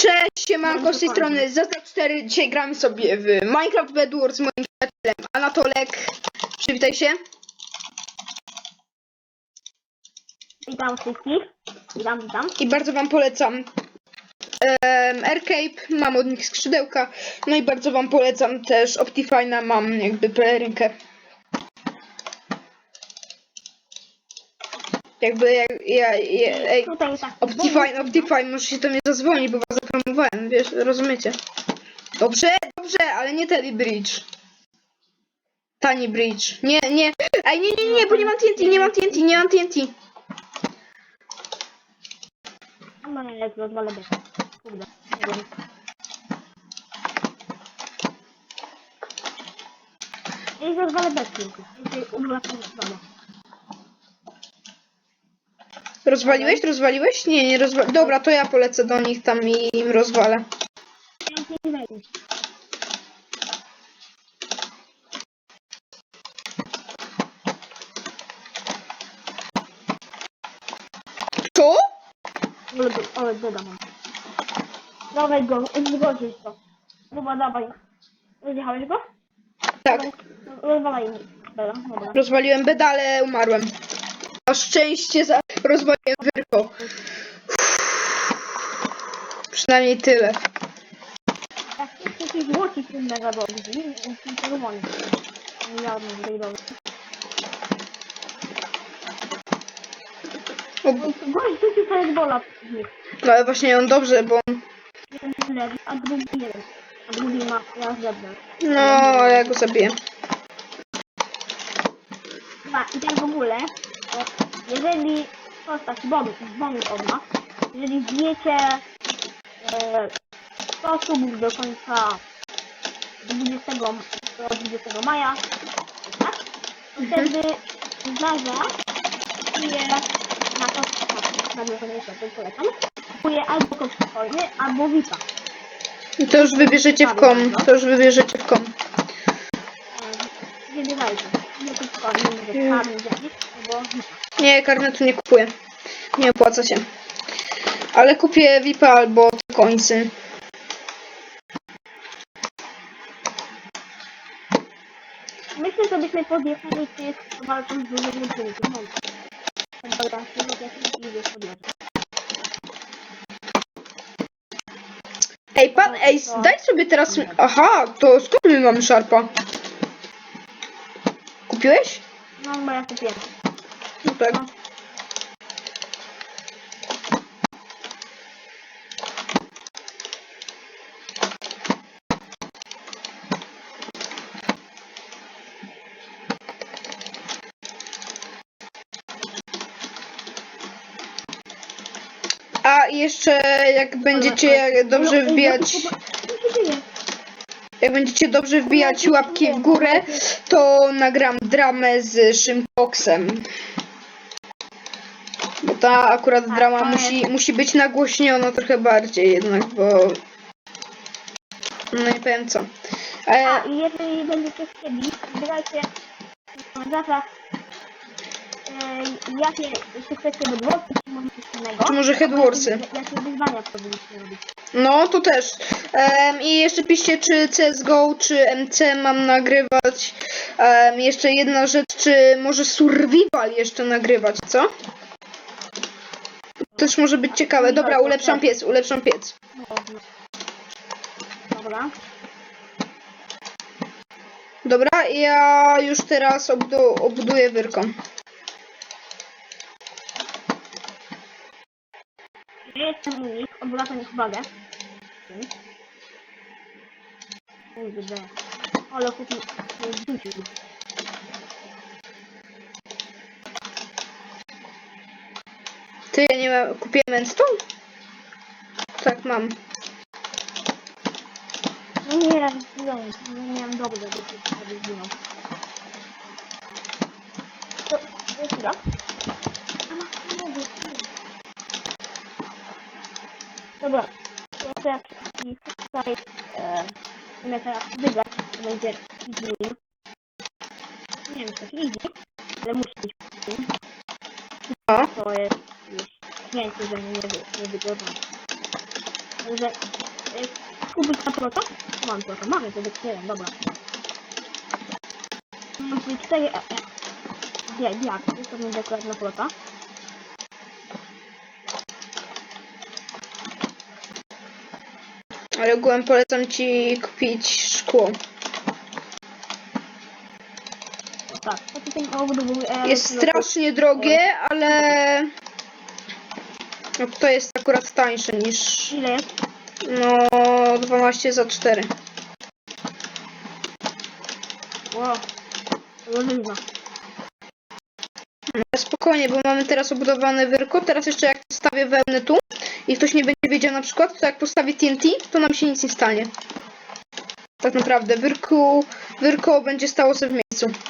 Cześć, siemanko z tej strony Zazda 4. Dzisiaj gramy sobie w Minecraft Bedwars z moim przyjacielem Anatolek. Przywitaj się. Witam wszystkich. Witam, witam. I bardzo wam polecam um, Aircape, mam od nich skrzydełka. No i bardzo wam polecam też Optifine'a, mam jakby pelerynkę. Jakby ja, ja, ja ej, Tutaj tak. Optifine, Optifine, może się do mnie zadzwoni, bo was zapromowałem, wiesz, rozumiecie? Dobrze, dobrze, ale nie Teddy Bridge. Tani Bridge. Nie, nie. Ej, nie, nie, nie, bo nie mam TNT, nie mam TNT, nie mam TNT. No jest rozwalę. Kurde. Nie wiem. Jest rozwalę bez kilku. Uwracam. Rozwaliłeś, rozwaliłeś? Nie, nie rozwaliłeś. Dobra, to ja polecę do nich tam i im rozwalę. Co? Ale, Boga mam. Dawaj go, zgodzisz to. Dobra, dawaj. Rozjechałeś go? Tak, Rozwalaj. Dobra, dobra. rozwaliłem beda, ale umarłem. Na szczęście za... rozwaliłem wyrko. Przynajmniej tyle. Jak. Nie wiem, czerwony. Miliardny tutaj dobry. Gość rzucił firebola w nich. no ale właśnie on dobrze, bo... Jeden lewy, a nie. A ma, ja. No, ja go zabiję. Dwa, i tak w ogóle, e, jeżeli postać bomb, bomb od nas, jeżeli wiecie e, 100 subów do końca 20, do 20 maja, tak? To wtedy Zaza kupuje na to, na to nie to polecam, kupuje albo Coca-Colę, albo Vita. I to już wybierzecie w kom. To już wybierzecie w kom. Wybierajcie. Nie tylko nie jakiś, albo Vita. Nie, karnetu nie kupuję. Nie opłaca się. Ale kupię VIP albo końcy. Myślę, że byśmy podjechali tych walką z dużym. No. Dobra, nie idzie podjeżdżać. Ej, pan, ej, daj sobie teraz... Aha, to skąd my mamy szarpa? Kupiłeś? No, bo ja kupiłem. No tak. A jeszcze jak będziecie dobrze wbijać... Co się dzieje? Jak będziecie dobrze wbijać łapki w górę, to nagram dramę z Szympoksem. Ta akurat Tak, drama musi, musi być nagłośniona trochę bardziej jednak, bo... No nie powiem co. A, E, i jeżeli będziecie chcieli, wybierajcie zawsze e, jakie, chcecie bedwosy, czy może coś innego. czy może Headwarsy? Jakie wyzwania powinniście robić. No, to też. Em, I jeszcze piszcie, czy CSGO, czy MC mam nagrywać. Em, jeszcze jedna rzecz, czy może Survival jeszcze nagrywać, co? Też może być ciekawe. Dobra, ulepszam piec, ulepszam piec. Dobra. Dobra, ja już teraz obdu obuduję wyrką. Ja jestem u nich, odwracam ich uwagę. Kurde, ale kupił, wrzucił. Ty, ja nie mam, kupiłem endstone? Tak, mam. No nie, zginął, nie miałem dobrze, bo się sobie zginął. To, to jest chwila. Dobra, to jak i tutaj e, będę teraz wygrać, to będzie easy. Nie wiem, czy to easy, ale musi być win. O, To jest już więcej, że nie, wy- nie wygląda. Także y, kupić na prota? Mam prota, mamy to nie dobra. Tutaj cztery e, e, dia- diaksy, to będzie akurat na prota. Ale ogółem polecam ci kupić szkło. O, tak, to tutaj obudowuję... e, Jest strasznie drogie, ale... No to jest akurat tańsze niż... Ile? No... 12 za 4. Ło, rozliwa. Ale Spokojnie, bo mamy teraz obudowane wyrko. Teraz jeszcze jak postawię wełnę tu i ktoś nie będzie wiedział na przykład, to jak postawię TNT, to nam się nic nie stanie. Tak naprawdę, wyrku, wyrko będzie stało sobie w miejscu.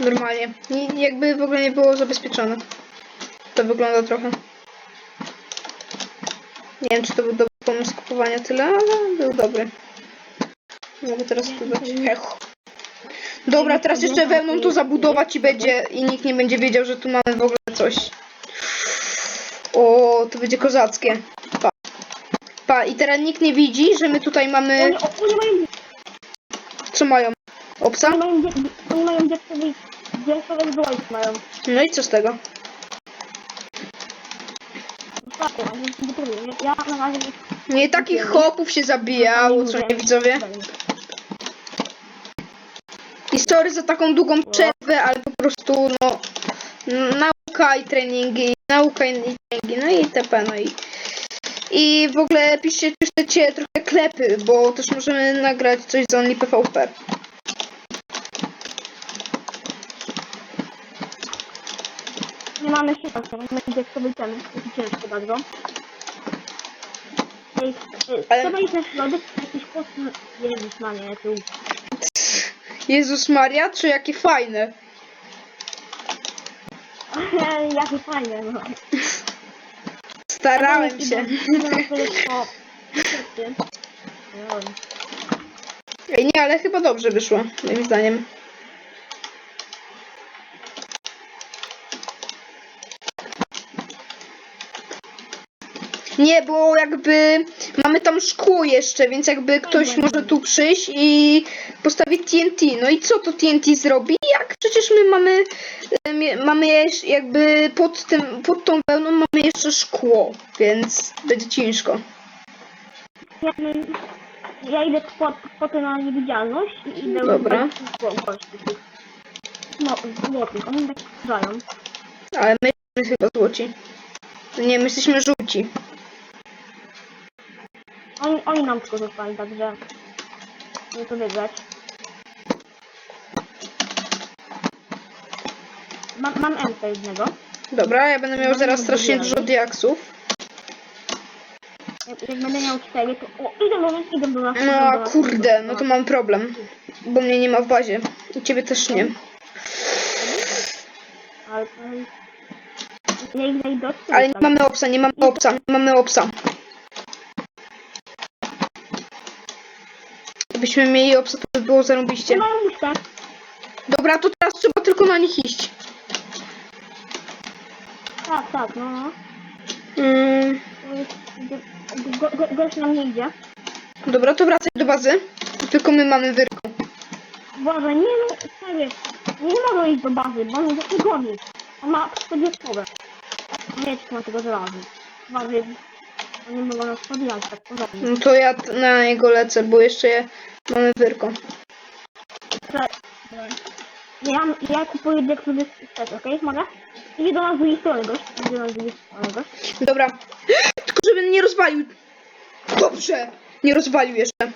Normalnie. I jakby w ogóle nie było zabezpieczone. To wygląda trochę. Nie wiem, czy to był dobry pomysł kupowania tyle, ale był dobry. Mogę teraz. Hech. Dobra, teraz jeszcze wełną to zabudować i będzie i nikt nie będzie wiedział, że tu mamy w ogóle coś. O, to będzie kozackie. Pa. Pa, i teraz nikt nie widzi, że my tutaj mamy. Oni, o, oni mają, Co mają? Obsa? oni mają, oni mają. No i co z tego? Ostatnio, a nie gotuję. Nie takich chłopów się zabijało, co nie widzowie? I sorry za taką długą przerwę, ale po prostu no nauka i treningi, nauka i treningi, no i itp. No i, i w ogóle piszcie, czy trochę klepy, bo też możemy nagrać coś z Only PvP. Nie mamy szans, nie mamy dzieckowy ten, jest ciężko bardzo. Ej, Ale- trzeba iść na środek, jakiś post... Jezus, na nie, tu. Jezus Maria, czy jakie fajne. Jakie fajne, no. Starałem się. Ej, nie, ale chyba dobrze wyszło, moim zdaniem. Nie, bo jakby mamy tam szkło jeszcze, więc jakby ktoś może tu przyjść i postawić TNT. No i co to TNT zrobi? Jak przecież my mamy, mamy jakby pod tym, pod tą wełną mamy jeszcze szkło, więc będzie ciężko. Ja, ja idę po, po tę na niewidzialność i idę Dobra. No, złotych, oni tak. Ale my jesteśmy chyba złoci. Nie, my jesteśmy żółci. Oni, nam zostali, także nie to wygrać. Mam, mam MC jednego. Dobra, ja będę miał zaraz strasznie dużo diaksów. Jak, jak będę miał cztery, to... O, idę do nas, idę do nas. No kurde, no to mam problem. Bo mnie nie ma w bazie. I ciebie też nie. Ale... ale- nie tak. mamy opsa, nie mamy opsa, nie mamy opsa. Gdybyśmy mieli opsa, to by było łóżka. Dobra, to teraz trzeba tylko na nich iść. Tak, tak, no. no. Mm, Go, go, gość nam nie idzie. dobra, to wracaj do bazy. Tylko my mamy wyrką. Boże, nie no, serio. Nie mogę iść do bazy, bo on jest goni. On ma 40 Nie ma tego żelazu. Bazy. Oni mogą nas tak. No to ja na niego lecę, bo jeszcze je mamy wyrką. Ja, ja kupuję deksowy set, okej? Mogę? Idzie do nas z drugiej strony gość. Idzie do nas z drugiej strony gość. Dobra. Tylko żeby nie rozwalił. Dobrze. Nie rozwalił jeszcze.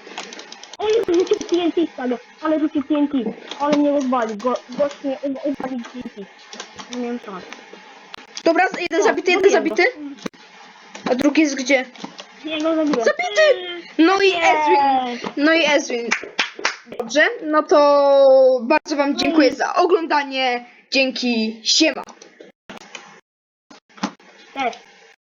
Oj, rzucił TNT stale, ale rzucił TNT. Ale mnie rozwali, go, gość mnie uwalił TNT. Nie wiem co. Dobra, jeden zabity, jeden zabity. A drugi jest gdzie? Nie go zabiłem. Zabity! No i Ezwin. No i Ezwin. Dobrze, no to bardzo wam dziękuję za oglądanie. Dzięki, siema.